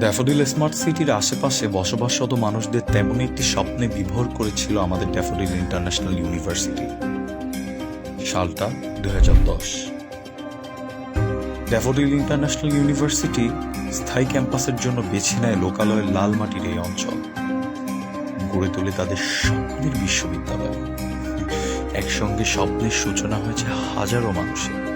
Daffodil smart সিটির আশেপাশে বসবাসরত মানুষদের তেমনই একটি স্বপ্নে বিভোর করেছিল আমাদের ড্যাফোডিল ইন্টারন্যাশনাল ইউনিভার্সিটি। সালটা দুই ড্যাফোডিল ইন্টারন্যাশনাল ইউনিভার্সিটি স্থায়ী ক্যাম্পাসের জন্য বেছে নেয় লোকালয়ের লাল মাটির এই অঞ্চল। গড়ে তোলে তাদের স্বপ্নের বিশ্ববিদ্যালয়। একসঙ্গে স্বপ্নের সূচনা হয়েছে হাজারো মানুষের।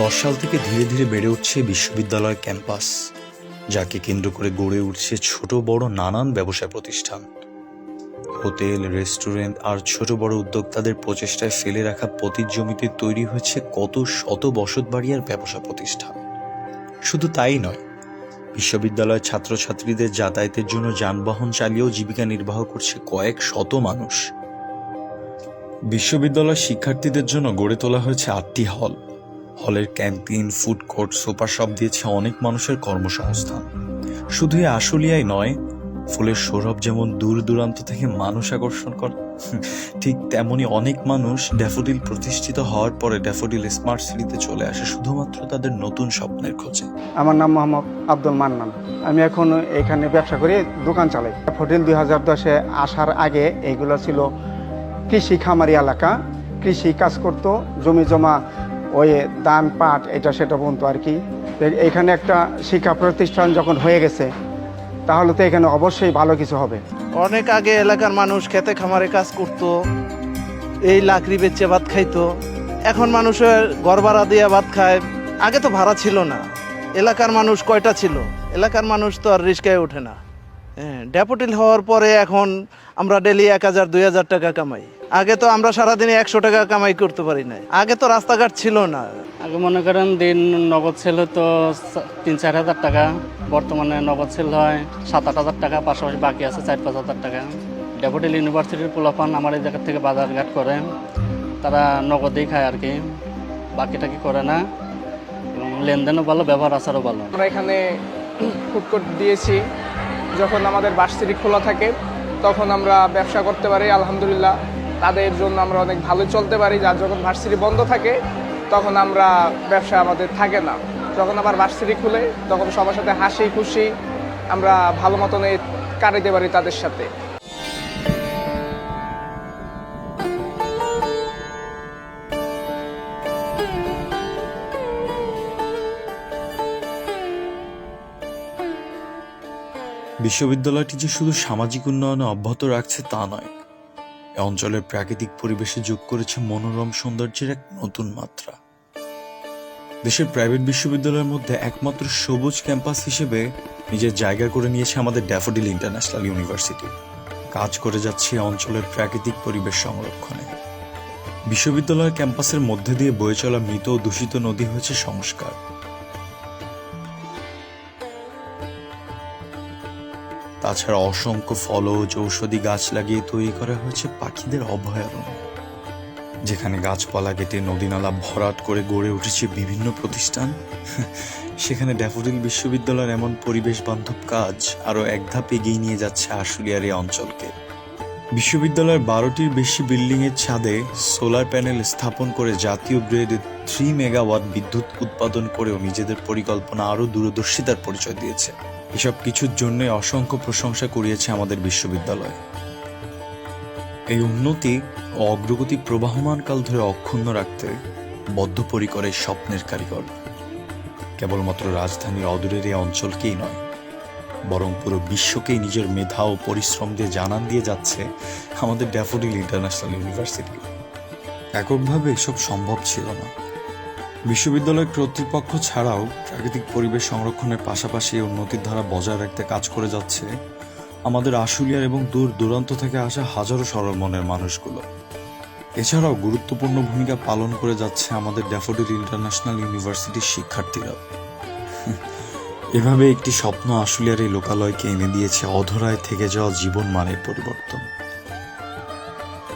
দশ সাল থেকে ধীরে ধীরে বেড়ে উঠছে বিশ্ববিদ্যালয় ক্যাম্পাস, যাকে কেন্দ্র করে গড়ে উঠছে ছোট বড় নানান ব্যবসা প্রতিষ্ঠান। হোটেল, রেস্টুরেন্ট আর ছোট বড় উদ্যোক্তাদের প্রচেষ্টায় ফেলে রাখা পতির জমিতে তৈরি হয়েছে কত শত বসতবাড়ি আর ব্যবসা প্রতিষ্ঠান। শুধু তাই নয়, বিশ্ববিদ্যালয়ের ছাত্রছাত্রীদের যাতায়াতের জন্য যানবাহন চালিয়েও জীবিকা নির্বাহ করছে কয়েক শত মানুষ। বিশ্ববিদ্যালয় শিক্ষার্থীদের জন্য গড়ে তোলা হয়েছে আটটি হল। হলের canteen food court super shop দিয়েছে অনেক মানুষের কর্মসংস্থান। শুধু আশুলিয়ায় নয়, ফুলের সৌরভ যেমন দূর দূরান্ত থেকে মানুষ আকর্ষণ করে ঠিক তেমনি অনেক মানুষ ড্যাফোডিল প্রতিষ্ঠিত হওয়ার পরে ড্যাফোডিল স্মার্ট সিটিতে চলে আসে শুধুমাত্র তাদের নতুন স্বপ্নের খোঁজে। আমার নাম মোহাম্মদ আব্দুল মান্নান। আমি এখন এখানে ব্যবসা করি, দোকান চালাই। ড্যাফোডিল দুই হাজার দশে আসার আগে এইগুলো ছিল কৃষি খামারি এলাকা। কৃষি কাজ করতো, জমি জমা ওই দান পাট এটা সেটা বলতো আর কি। এখানে একটা শিক্ষা প্রতিষ্ঠান যখন হয়ে গেছে, তাহলে তো এখানে অবশ্যই ভালো কিছু হবে। অনেক আগে এলাকার মানুষ খেতে খামারে কাজ করত, এই লাকড়ি বেচে ভাত খাইতো। এখন মানুষের ঘর ভাড়া দিয়ে ভাত খায়, আগে তো ভাড়া ছিল না। এলাকার মানুষ কয়টা ছিল? এলাকার মানুষ তো আর রিস্কায় ওঠে না। হ্যাঁ ড্যাপোটিল হওয়ার পরে এখন আমরা ডেলি এক হাজার দুই হাজার টাকা কামাই। আগে তো আমরা সারাদিনে একশো টাকা কামাই করতে পারি না আগে তো রাস্তাঘাট ছিল না। আগে মনে করেন দিন নগদ সেল তো তিন চার হাজার টাকা। বর্তমানে নগদ সেল হয় সাত আট হাজার টাকা। পাশাপাশি বাকি আছে চার পাঁচ হাজার টাকা। ডেপুটেল ইউনিভার্সিটির পোলাপান আমার এই জায়গা থেকে বাজারঘাট করে। তারা নগদেই খায় আর কি। বাকিটা কি করে না? এবং লেনদেনও ভালো ব্যবহার আচারও ভালো। আমরা এখানে ফুড কোর্ট দিয়েছি। যখন আমাদের বার্ষিক খোলা থাকে, তখন আমরা ব্যবসা করতে পারি, আলহামদুলিল্লাহ। তাদের জন্য আমরা অনেক ভালো চলতে পারি, যার যখন ভার্সিটি বন্ধ থাকে, তখন আমরা ব্যবসা আমাদের থাকে না। যখন আবার ভার্সিটি খুলে, তখন সবার সাথে হাসি খুশি, আমরা ভালো মতনে কাটাইতে পারি তাদের সাথে। বিশ্ববিদ্যালয়টি যে শুধু সামাজিক উন্নয়নে অব্যাহত রাখছে তা নয়, এ অঞ্চলের প্রাকৃতিক পরিবেশে যোগ করেছে মনোরম সৌন্দর্যের এক নতুন মাত্রা। দেশের প্রাইভেট বিশ্ববিদ্যালয়ের মধ্যে একমাত্র সবুজ ক্যাম্পাস হিসেবে নিজের জায়গা করে নিয়েছে আমাদের ড্যাফোডিল ইন্টারন্যাশনাল ইউনিভার্সিটি। কাজ করে যাচ্ছে অঞ্চলের প্রাকৃতিক পরিবেশ সংরক্ষণে। বিশ্ববিদ্যালয়ের ক্যাম্পাসের মধ্যে দিয়ে বয়ে চলা মৃত ও দূষিত নদী হয়েছে সংস্কার। তাছাড়া অসংখ্য ফলজ ঔষধি গাছ লাগিয়ে তৈরি করা হয়েছে পাখিদের অভয়ারণ্য। যেখানে গাছপালা কেটে নদীনালা ভরাট করে গড়ে উঠেছে বিভিন্ন প্রতিষ্ঠান। সেখানে ড্যাফোডিল বিশ্ববিদ্যালয়ের এমন পরিবেশ বান্ধব কাজ আরও এক ধাপ এগিয়ে নিয়ে যাচ্ছে আশুলিয়ার এই অঞ্চলকে। বিশ্ববিদ্যালয়ের বারোটির বেশি বিল্ডিংয়ের ছাদে সোলার প্যানেল স্থাপন করে জাতীয় গ্রেডের থ্রি মেগাওয়াট বিদ্যুৎ উৎপাদন করেও নিজেদের পরিকল্পনা আরও দূরদর্শিতার পরিচয় দিয়েছে। এসব কিছুর জন্য অসংখ্য প্রশংসা করিয়েছে আমাদের বিশ্ববিদ্যালয়। এই উন্নতি ও অগ্রগতি প্রবাহমান কাল ধরে অক্ষুণ্ণ রাখতে বদ্ধপরিকরের স্বপ্নের কারিগর। কেবলমাত্র রাজধানীর অদূরের এই অঞ্চলকেই নয়, বরং পুরো বিশ্বকেই নিজের মেধা ও পরিশ্রম দিয়ে জানান দিয়ে যাচ্ছে আমাদের ড্যাফোডিল ইন্টারন্যাশনাল ইউনিভার্সিটি। এককভাবে এসব সম্ভব ছিল না। বিশ্ববিদ্যালয় কর্তৃপক্ষ ছাড়াও প্রাকৃতিক পরিবেশ সংরক্ষণের পাশাপাশি উন্নতির ধারা বজায় রাখতে কাজ করে যাচ্ছে। আমাদের আশুলিয়ার এবং দূর দূরান্ত থেকে আসা হাজারো সরল মনের মানুষগুলো। এছাড়াও গুরুত্বপূর্ণ ভূমিকা পালন করে যাচ্ছে আমাদের ড্যাফোডিল ইন্টারন্যাশনাল ইউনিভার্সিটির শিক্ষার্থীরা। এভাবে একটি স্বপ্ন আশুলিয়ার এই লোকালয়কে এনে দিয়েছে অধরায় থেকে যাওয়া জীবন মানের পরিবর্তন।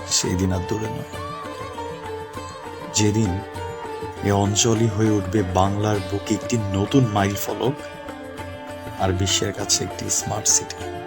সেই দিন আর দূরে নয়। যেদিন এ অঞ্চলই হয়ে উঠবে বাংলার বুকে একটি নতুন মাইল ফলক আর বিশ্বের কাছে একটি স্মার্ট সিটি